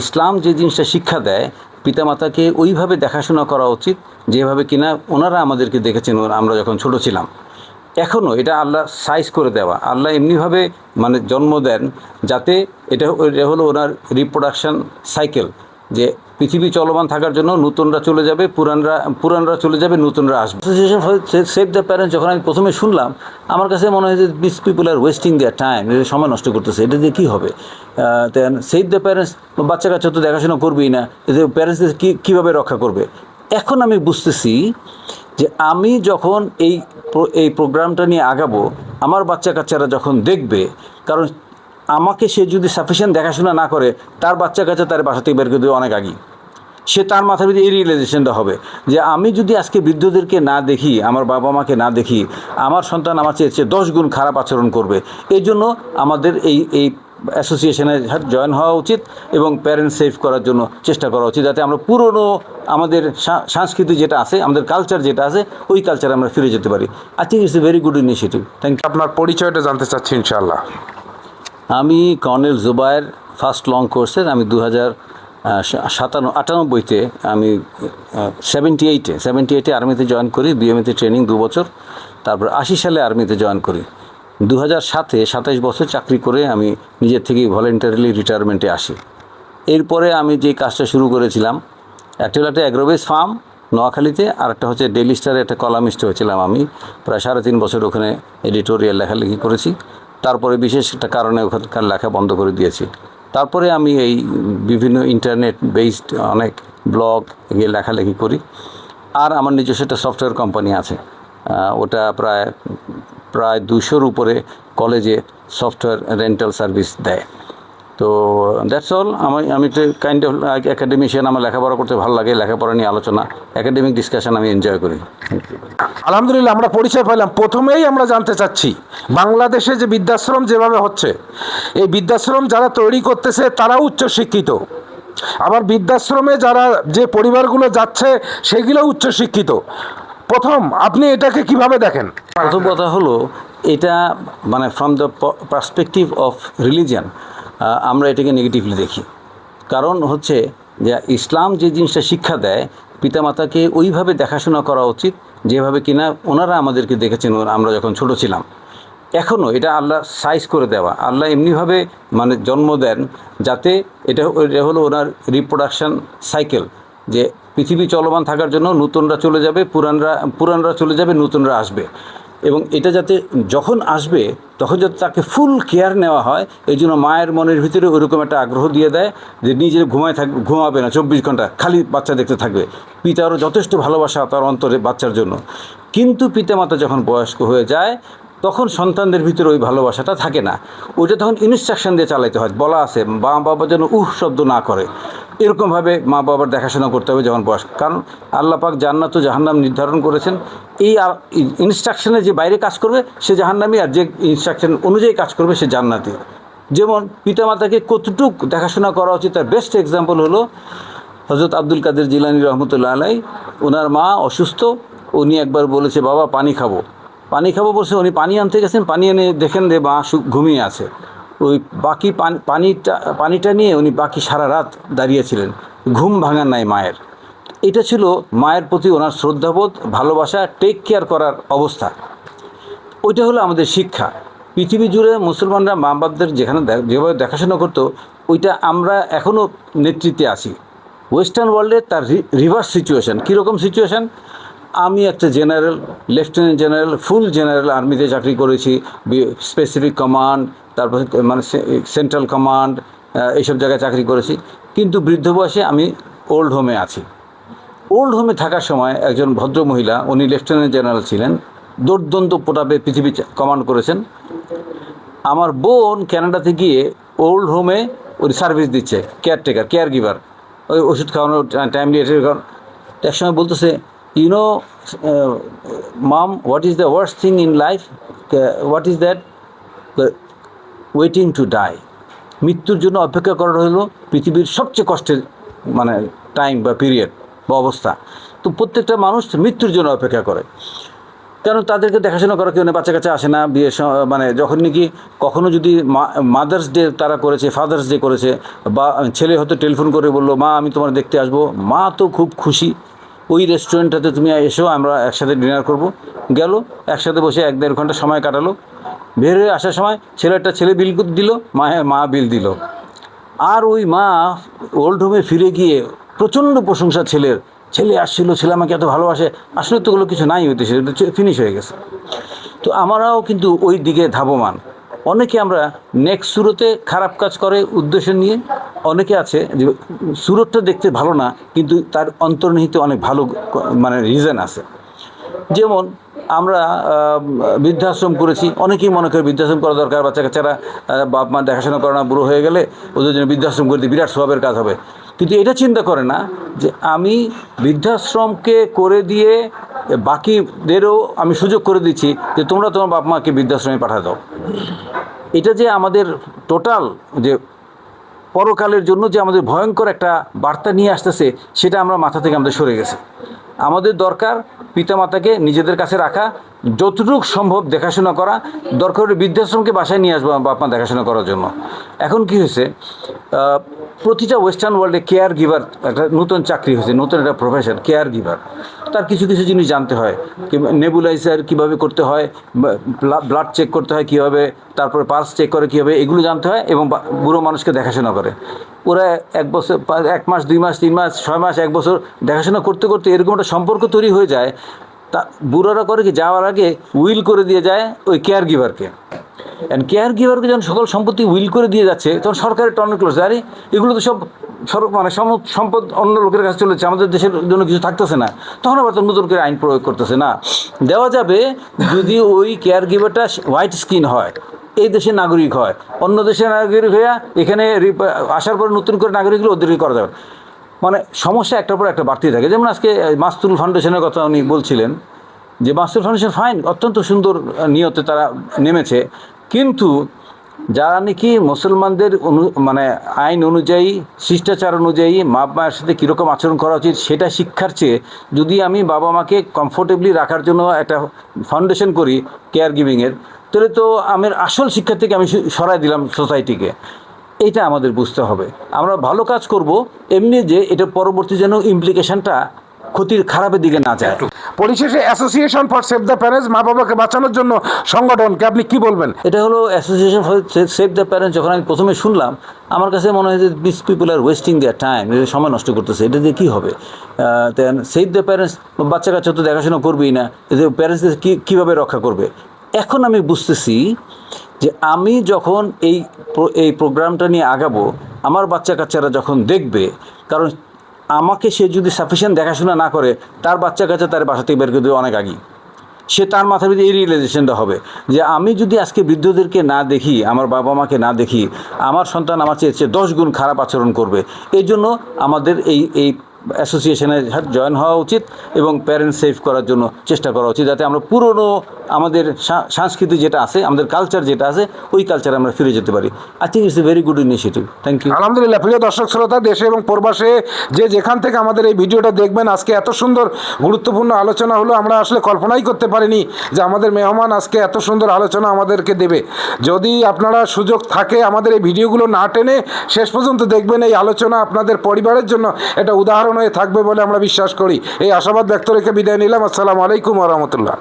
ইসলাম যে জিনিসটা শিক্ষা দেয়, পিতামাতাকে ওইভাবে দেখাশোনা করা উচিত যেভাবে কিনা ওনারা আমাদেরকে দেখেছেন আমরা যখন ছোট ছিলাম। এখনও এটা আল্লাহ সাইজ করে দেওয়া। আল্লাহ এমনিভাবে মানে জন্ম দেন যাতে এটা এটা হলো ওনার রিপ্রোডাকশান সাইকেল যে পৃথিবী চলমান থাকার জন্য নতুনরা চলে যাবে, পুরানরা পুরানরা চলে যাবে, নতুনরা আসবে। সেভ দ্য প্যারেন্টস যখন আমি প্রথমে শুনলাম, আমার কাছে মনে হয় যে this people are wasting their time এটা সময় নষ্ট করতেছে, এটা দিয়ে কী হবে? সেভ দ্য প্যারেন্টস বাচ্চা কাচ্চা তো দেখাশোনা করবেই না, এদের প্যারেন্টসদের কী, কীভাবে রক্ষা করবে? এখন আমি বুঝতেছি যে আমি যখন এই এই প্রোগ্রামটা নিয়ে আগাবো, আমার বাচ্চা কাচ্চারা যখন দেখবে, কারণ আমাকে সে যদি সাফিসিয়েন্ট দেখাশোনা না করে, তার বাচ্চা কাচ্চা তার বাসা থেকে বের করে দেবে অনেক আগেই। সে তার মাথার ভিতরে এই রিয়েলাইজেশনটা হবে যে আমি যদি আজকে বৃদ্ধদেরকে না দেখি, আমার বাবা মাকে না দেখি, আমার সন্তান আমার চেয়ে চেয়ে দশ গুণ খারাপ আচরণ করবে, এই জন্য আমাদের এই এই অ্যাসোসিয়েশনে জয়েন হওয়া উচিত এবং প্যারেন্টস সেভ করার জন্য চেষ্টা করা উচিত যাতে আমরা পুরনো আমাদের সংস্কৃতি যেটা আছে, আমাদের কালচার যেটা আছে, ওই কালচারে আমরা ফিরে যেতে পারি। I think it's a very good initiative thank you আপনার পরিচয়টা জানতে চাচ্ছি ইনশাআল্লাহ। আমি কর্নেল জুবায়ের ফার্স্ট লং কোর্সের আমি দু হাজার সাতান্ন, আটানব্বইতে আমি সেভেন্টি এইটে সেভেন্টি এইটে আর্মিতে জয়েন করি বিএমএতে ট্রেনিং দু বছর, তারপর আশি সালে আর্মিতে জয়েন করি। দু হাজার সাতে সাতাইশ বছর চাকরি করে আমি নিজের থেকেই ভলেন্টারিলি রিটায়ারমেন্টে আসি। এরপরে আমি যে কাজটা শুরু করেছিলাম একটা হলো একটা অ্যাগ্রোবেস ফার্ম নোয়াখালীতে, আর একটা হচ্ছে ডেলি স্টারে একটা কলামিস্ট হয়েছিলাম আমি। প্রায় সাড়ে তিন বছর ওখানে এডিটোরিয়াল লেখালেখি করেছি। তারপরে বিশেষ একটা কারণে ওখানকার লেখা বন্ধ করে দিয়েছি। তারপরে আমি এই বিভিন্ন ইন্টারনেট বেসড অনেক ব্লগ গিয়ে লেখালেখি করি। আর আমার নিজস্ব একটা সফটওয়্যার কোম্পানি আছে। ওটা প্রায় প্রায় দুশোর উপরে কলেজে সফটওয়্যার রেন্টাল সার্ভিস দেয়। তো দ্যাটস অল আমি আমি তো কাইন্ড অফ একাডেমিশিয়ান আমার লেখাপড়া করতে ভালো লাগে লেখাপড়া নিয়ে আলোচনা একাডেমিক ডিসকাশন আমি এনজয় করি। আলহামদুলিল্লাহ আমরা পরিচয় পাইলাম। প্রথমেই আমরা জানতে চাচ্ছি বাংলাদেশে যে বৃদ্ধাশ্রম যেভাবে হচ্ছে এই বৃদ্ধাশ্রম যারা তৈরি করতেছে তারা উচ্চশিক্ষিত। আবার বৃদ্ধাশ্রমে যারা যে পরিবারগুলো যাচ্ছে সেগুলো উচ্চশিক্ষিত। প্রথম আপনি এটাকে কীভাবে দেখেন? প্রথম কথা হলো এটা মানে from the perspective of religion আমরা এটাকে নেগেটিভলি দেখি। কারণ হচ্ছে যে ইসলাম যে জিনিসটা শিক্ষা দেয়, পিতামাতাকে ওইভাবে দেখাশোনা করা উচিত, যেভাবে কিনা ওনারা আমাদেরকে দেখেছেন, আমরা যখন ছোট ছিলাম। এখনও এটা আল্লাহ সাইজ করে দেওয়া। আল্লাহ এমনিভাবে মানে জন্ম দেন যাতে এটা এটা হলো ওনার রিপ্রোডাকশন সাইকেল যে পৃথিবী চলমান থাকার জন্য নতুনরা চলে যাবে, পুরানরা পুরানরা চলে যাবে, নতুনরা আসবে। এবং এটা যাতে যখন আসবে, তখন যাতে তাকে ফুল কেয়ার নেওয়া হয়, এই জন্য মায়ের মনের ভিতরে ওইরকম একটা আগ্রহ দিয়ে দেয় যে নিজে ঘুমায় থাক, ঘুমাবে না, চব্বিশ ঘণ্টা খালি বাচ্চা দেখতে থাকবে। পিতারও যথেষ্ট ভালোবাসা তার অন্তরে বাচ্চার জন্য। কিন্তু পিতামাতা যখন বয়স্ক হয়ে যায়, তখন সন্তানদের ভিতরে ওই ভালোবাসাটা থাকে না। ওইটা তখন ইনস্ট্রাকশন দিয়ে চালাইতে হয়, বলা আছে মা বাবা যেন উহ শব্দ না করে। এরকমভাবে মা বাবার দেখাশোনা করতে হবে যখন বয়স। কারণ আল্লাহ পাক জান্নাত ও জাহান্নাম নির্ধারণ করেছেন। এই ইনস্ট্রাকশনে যে বাইরে কাজ করবে, সে জাহান্নামি আর যে ইনস্ট্রাকশন অনুযায়ী কাজ করবে, সে জান্নাতি যেমন পিতামাতাকে কতটুক দেখাশোনা করা উচিত, তার বেস্ট এক্সাম্পল হলো হজরত আব্দুল কাদের জিলানি রহমতুল্লাহ আলাই ওনার মা অসুস্থ, উনি একবার বলেছে, বাবা, পানি খাব। পানি খাব বলছে, উনি পানি আনতে গেছেন, পানি এনে দেখেন যে মা ঘুমিয়ে আছে। ওই বাকি পানি পানিটা পানিটা নিয়ে উনি বাকি সারা রাত দাঁড়িয়েছিলেন। ঘুম ভাঙার নাই মায়ের। এটা ছিল মায়ের প্রতি ওনার শ্রদ্ধাবোধ, ভালোবাসা টেক কেয়ার করার অবস্থা। ওইটা হলো আমাদের শিক্ষা। পৃথিবী জুড়ে মুসলমানরা মা বাপদের যেখানে যেভাবে দেখাশোনা করতো, ওইটা আমরা এখনও নেতৃত্বে আছি। ওয়েস্টার্ন ওয়ার্ল্ডে তার রিভার্স সিচুয়েশন কীরকম সিচুয়েশন আমি একটা general, lieutenant general, full general আর্মিতে চাকরি করেছি স্পেসিফিক কমান্ড তারপর মানে সেন্ট্রাল কমান্ড এইসব জায়গায় চাকরি করেছি। কিন্তু বৃদ্ধ বয়সে আমি ওল্ড হোমে আছি। ওল্ড হোমে থাকার সময় একজন ভদ্র মহিলা উনি লেফটেন্যান্ট জেনারেল ছিলেন, দুর্দন্ত প্রতাপে পৃথিবী কমান্ড করেছেন। আমার বোন ক্যানাডাতে গিয়ে ওল্ড হোমে উনি সার্ভিস দিচ্ছে কেয়ারটেকার কেয়ার গিভার ওই ওষুধ খাওয়ানো টাইমলি এটা খাওয়ানো এক সময় বলতেছে you know mom what is the worst thing in life what is that waiting to die মৃত্যুর জন্য অপেক্ষা করা হলো পৃথিবীর সবচেয়ে কষ্টের মানে টাইম বা পিরিয়ড বা অবস্থা। তো প্রত্যেকটা মানুষ মৃত্যুর জন্য অপেক্ষা করে। কেন তাদেরকে দেখাশোনা করা কেউ নেই? বাচ্চা কাচ্চা আসে না, বিয়ে মানে যখন নাকি কখনো যদি মাদার্স ডে তারা করেছে ফাদার্স ডে করেছে, বা ছেলে হয়তো টেলিফোন করে বলল, মা, আমি তোমার দেখতে আসব। মা তো খুব খুশি। ওই রেস্টুরেন্টটাতে তুমি এসো, আমরা একসাথে ডিনার করব। গেল, একসাথে বসে এক দেড় ঘণ্টা সময় কাটালো। বের হয়ে আসার সময় ছেলেটা ছেলে বিল দিল মা মা বিল দিল। আর ওই মা ওল্ড হোমে ফিরে গিয়ে প্রচণ্ড প্রশংসা ছেলের। ছেলে আসছিল, ছেলে আমাকে এত ভালোবাসে। আসলে তো ওগুলো কিছু নাই হইতেছে ফিনিশ হয়ে গেছে। তো আমরাও কিন্তু ওই দিকে ধাবমান। অনেকে আমরা নেক্সট সুরতে খারাপ কাজ করে উদ্দেশ্য নিয়ে, অনেকে আছে যে সুরতটা দেখতে ভালো না, কিন্তু তার অন্তর্নিহিত অনেক ভালো মানে রিজন আছে। যেমন আমরা বৃদ্ধাশ্রম করেছি, অনেকেই মনে করে বৃদ্ধাশ্রম করা দরকার বাচ্চা কাচ্চারা বাপ মা দেখাশোনা করে না, বুড়ো হয়ে গেলে ওদের জন্য বৃদ্ধাশ্রম করে দিই বিরাট স্বভাবের কাজ হবে। কিন্তু এটা চিন্তা করে না যে আমি বৃদ্ধাশ্রমকে করে দিয়ে বাকিদেরও আমি সুযোগ করে দিচ্ছি যে তোমরা তোমার বাপ মাকে বৃদ্ধাশ্রমে পাঠা দাও। এটা যে আমাদের টোটাল যে পরকালের জন্য যে আমাদের ভয়ঙ্কর একটা বার্তা নিয়ে আসতেছে, সেটা আমরা মাথা থেকে আমাদের সরে গেছে। আমাদের দরকার পিতামাতাকে নিজেদের কাছে রাখা, যতটুকু সম্ভব দেখাশোনা করা, দরকার বৃদ্ধাশ্রমকে বাসায় নিয়ে আসব বাপ মা দেখাশোনা করার জন্য। এখন কি হয়েছে? প্রতিটা ওয়েস্টার্ন ওয়ার্ল্ডে কেয়ার গিভার একটা নতুন চাকরি হয়েছে, নতুন একটা প্রফেশন কেয়ার গিভার তার কিছু কিছু জিনিস জানতে হয়। নেবুলাইজার কীভাবে করতে হয় ব্লাড চেক করতে হয় কীভাবে, তারপরে পালস চেক করে কীভাবে, এগুলো জানতে হয় এবং বুড়ো মানুষকে দেখাশোনা করে। ওরা এক বছর এক মাস, দুই মাস, তিন মাস, ছয় মাস, এক বছর দেখাশোনা করতে করতে এরকম একটা সম্পর্ক তৈরি হয়ে যায়, তা বুড়োরা করে কি যাওয়ার আগে উইল করে দিয়ে যায় ওই কেয়ার গিভারকে অ্যান্ড কেয়ার গিভারকে যখন সকল সম্পত্তি উইল করে দিয়ে যাচ্ছে, তখন সরকারের টর্ন ক্লোজ আরে, এগুলো তো সব সর মানে সম- সম্পদ অন্য লোকের কাছে চলেছে আমাদের দেশের জন্য কিছু থাকতেছে না। তখন আবার তো নতুন করে আইন প্রয়োগ করতেছে না। দেওয়া যাবে যদি ওই কেয়ার গিভারটা হোয়াইট স্কিন হয়, এই দেশের নাগরিক হয়। অন্য দেশের নাগরিক হইয়া এখানে আসার পর নতুন করে নাগরিক হলে ওদেরকে করা যাবে। মানে সমস্যা একটার পর একটা বাড়তেই থাকে। যেমন আজকে মাস্তুল ফাউন্ডেশনের কথা উনি বলছিলেন যে, মাস্তুল ফাউন্ডেশন ফাইন অত্যন্ত সুন্দর নিয়তে তারা নেমেছে। কিন্তু যারা নাকি মুসলমানদের অনু মানে আইন অনুযায়ী, শিষ্টাচার অনুযায়ী মা মায়ের সাথে কীরকম আচরণ করা উচিত সেটা শিক্ষার চেয়ে যদি আমি বাবা মাকে কমফোর্টেবলি রাখার জন্য একটা ফাউন্ডেশন করি কেয়ার গিভিংয়ের তাহলে তো আমার আসল শিক্ষা থেকে আমি সরাই দিলাম সোসাইটিকে এটা আমাদের বুঝতে হবে। আমরা ভালো কাজ করব, এমনি যে এটা পরবর্তী যেন ইমপ্লিকেশনটা ক্ষতির খারাপের দিকে না যায়। পরিশেষে association for save the parents মা বাবাকে বাঁচানোর জন্য সংগঠনকে আপনি কি বলবেন? এটা হলো association for save the parents যখন আমি প্রথমে শুনলাম আমার কাছে মনে হয় যে this people are wasting their time এটা সময় নষ্ট করতেছে এটা দিয়ে কী হবে? দেন সেভ দ্য প্যারেন্টস বাচ্চা কাচ্চা তো দেখাশোনা করবেই না এদের প্যারেন্টসদের কী কীভাবে রক্ষা করবে? এখন আমি বুঝতেছি যে আমি যখন এই এই প্রোগ্রামটা নিয়ে আগাবো আমার বাচ্চা কাচ্চারা যখন দেখবে কারণ আমাকে সে যদি সাফিসিয়েন্ট দেখাশোনা না করে, তার বাচ্চা কাছে তার বাসা থেকে বের করে দেবে অনেক আগেই। সে তার মাথার ভিতরে এই রিয়েলাইজেশনটা হবে যে আমি যদি আজকে বৃদ্ধদেরকে না দেখি, আমার বাবা মাকে না দেখি, আমার সন্তান আমার চেয়ে দশ গুণ খারাপ আচরণ করবে এই জন্য আমাদের এই এই অ্যাসোসিয়েশনে জয়েন হওয়া উচিত এবং প্যারেন্টস সেভ করার জন্য চেষ্টা করা উচিত যাতে আমরা পুরনো আমাদের সংস্কৃতি যেটা আছে, আমাদের কালচার যেটা আছে, ওই কালচারে আমরা ফিরে যেতে পারি। I think it's a very good initiative thank you আলহামদুলিল্লাহ, প্রিয় দর্শক শ্রোতা, দেশে এবং প্রবাসে যে যেখান থেকে আমাদের এই ভিডিওটা দেখবেন, আজকে এত সুন্দর গুরুত্বপূর্ণ আলোচনা হলো, আমরা আসলে কল্পনাই করতে পারিনি যে আমাদের মেহমান আজকে এত সুন্দর আলোচনা আমাদেরকে দেবে। যদি আপনারা সুযোগ থাকে আমাদের এই ভিডিওগুলো না টেনে শেষ পর্যন্ত দেখবেন এই আলোচনা আপনাদের পরিবারের জন্য, এটা উদাহরণ হয়ে থাকবে বলে আমরা বিশ্বাস করি। এই আশাবাদ ব্যক্ত রেখে বিদায় নিলাম। আসসালামু আলাইকুম রহমতুল্লাহ।